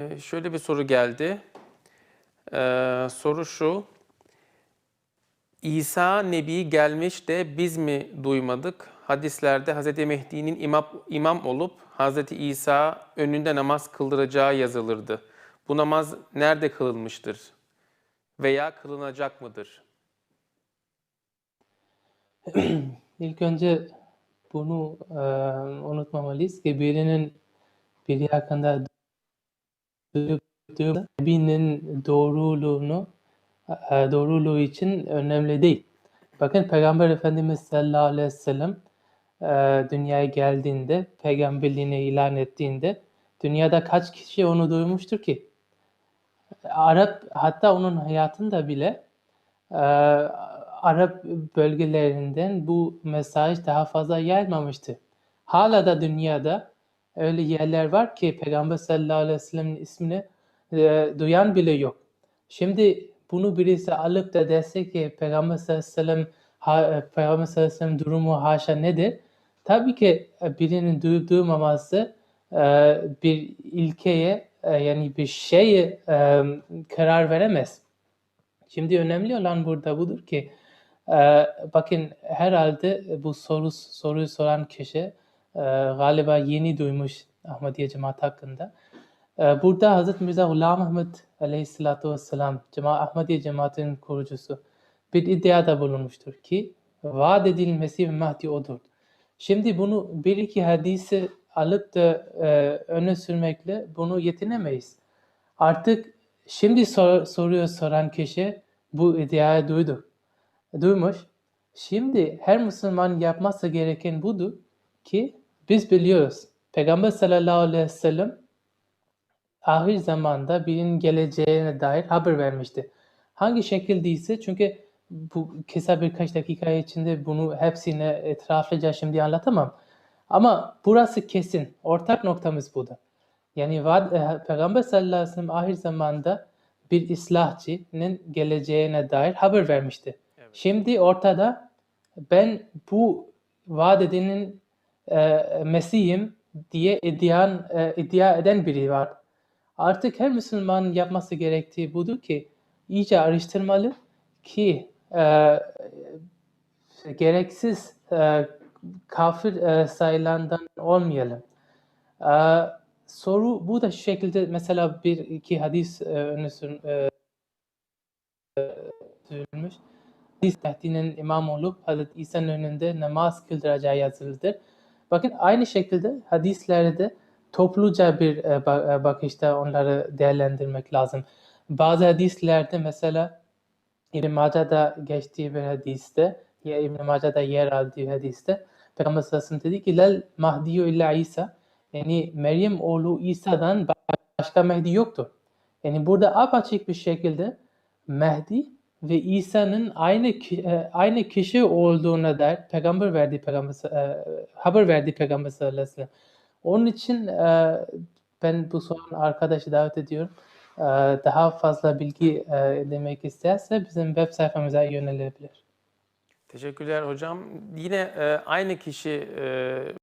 Ee, Şöyle bir soru geldi. Ee, soru şu. İsa Nebi gelmiş de biz mi duymadık? Hadislerde Hz. Mehdi'nin imam, imam olup Hz. İsa önünde namaz kıldıracağı yazılırdı. Bu namaz nerede kılınmıştır? Veya kılınacak mıdır? İlk önce bunu e, unutmamalıyız ki birinin biri hakkında birinin doğruluğunu e, doğruluğu için önemli değil. Bakın Peygamber Efendimiz sallallahu aleyhi ve sellem e, dünyaya geldiğinde, peygamberliğini ilan ettiğinde dünyada kaç kişi onu duymuştur ki? Arap hatta onun hayatında bile e, Arap bölgelerinden bu mesaj daha fazla yayılmamıştı. Hala da dünyada öyle yerler var ki Peygamber sallallahu aleyhi ve sellem'in ismini e, duyan bile yok. Şimdi bunu birisi alıp da dese ki Peygamber sallallahu aleyhi ve sellem ha, e, Peygamber sallallahu aleyhi ve durumu haşa nedir? Tabii ki e, birinin duyup duymaması e, bir ilkeye e, yani bir şeye e, karar veremez. Şimdi önemli olan burada budur ki e, bakın herhalde bu soru soruyu soran kişi e, galiba yeni duymuş Ahmediye cemaat hakkında. E, burada Hz. Mirza Ghulam Ahmed aleyhissalatu vesselam Cema Ahmediye cemaatinin kurucusu bir iddiada bulunmuştur ki vaat ve Mahdi odur. Şimdi bunu bir iki hadisi alıp da e, öne sürmekle bunu yetinemeyiz. Artık şimdi sor, soruyor soran kişi bu iddiayı duydu. Duymuş. Şimdi her Müslüman yapması gereken budur ki biz biliyoruz. Peygamber sallallahu aleyhi ve sellem ahir zamanda birinin geleceğine dair haber vermişti. Hangi şekildeyse çünkü bu kısa birkaç dakika içinde bunu hepsini etraflıca şimdi anlatamam. Ama burası kesin. Ortak noktamız budur. Yani vaad, e, Peygamber sallallahu aleyhi ve sellem ahir zamanda bir islahçının geleceğine dair haber vermişti. Evet. Şimdi ortada ben bu edenin e, Mesih'im diye iddian, e, iddia eden biri var. Artık her Müslüman yapması gerektiği budur ki iyice araştırmalı ki e, gereksiz e, kafir e, sayılandan olmayalım. E, soru bu da şu şekilde mesela bir iki hadis e, öne sür, e. Hadis Mehdi'nin imam olup Hazreti İsa'nın önünde namaz kıldıracağı yazılıdır. Bakın aynı şekilde hadislerde topluca bir e, e, bakışta onları değerlendirmek lazım. Bazı hadislerde mesela İbn Macah'da geçtiği bir hadiste ya İbn Macah'da yer aldığı hadiste Peygamber sallallahu aleyhi ve dedi ki lel mahdiyu illa İsa yani Meryem oğlu İsa'dan başka Mehdi yoktur. Yani burada apaçık bir şekilde Mehdi ve İsa'nın aynı e, aynı kişi olduğuna dair peygamber verdiği peygamber e, haber verdiği peygamber sallallahu aleyhi ve sellem. Onun için e, ben bu soran arkadaşı davet ediyorum. Daha fazla bilgi edinmek isterse bizim web sayfamıza yönelebilir. Teşekkürler hocam. Yine aynı kişi